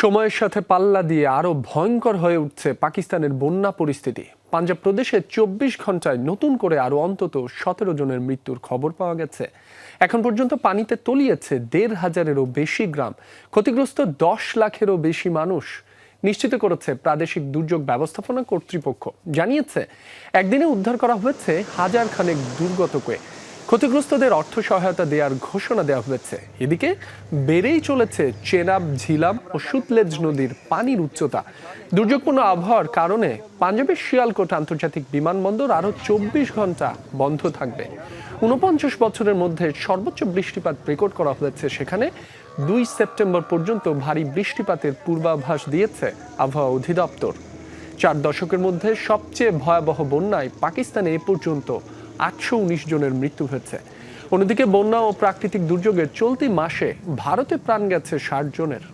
সময়ের সাথে পাল্লা দিয়ে আরও ভয়ঙ্কর হয়ে উঠছে পাকিস্তানের বন্যা পরিস্থিতি। পাঞ্জাব প্রদেশে চব্বিশ ঘন্টায় নতুন করে আরও অন্তত সতেরো জনের মৃত্যুর খবর পাওয়া গেছে। এখন পর্যন্ত পানিতে তলিয়েছে দেড় হাজারেরও বেশি গ্রাম। ক্ষতিগ্রস্ত দশ লাখেরও বেশি মানুষ নিশ্চিত করেছে প্রাদেশিক দুর্যোগ ব্যবস্থাপনা কর্তৃপক্ষ। জানিয়েছে, একদিনে উদ্ধার করা হয়েছে হাজার খানেক দুর্গতকে। ক্ষতিগ্রস্তদের অর্থ সহায়তা দেওয়ার ঘোষণা দেওয়া হয়েছে। এদিকে বেড়েই চলেছে চেনাব ঝিলাম ও সুতলেজ নদীর পানির উচ্চতা। দুর্যোগপূর্ণ আবহাওয়ার কারণে পাঞ্জাবের শিয়ালকোট আন্তর্জাতিক বিমানবন্দর আরও চব্বিশ ঘণ্টা বন্ধ থাকবে। ঊনপঞ্চাশ বছরের মধ্যে সর্বোচ্চ বৃষ্টিপাত রেকর্ড করা হয়েছে সেখানে। দুই সেপ্টেম্বর পর্যন্ত ভারী বৃষ্টিপাতের পূর্বাভাস দিয়েছে আবহাওয়া অধিদপ্তর। চার দশকের মধ্যে সবচেয়ে ভয়াবহ বন্যায় পাকিস্তানে এ পর্যন্ত আটশো উনিশ জনের মৃত্যু হয়েছে। অন্যদিকে বন্যা ও প্রাকৃতিক দুর্যোগে চলতি মাসে ভারতে প্রাণ গেছে ষাট জনের।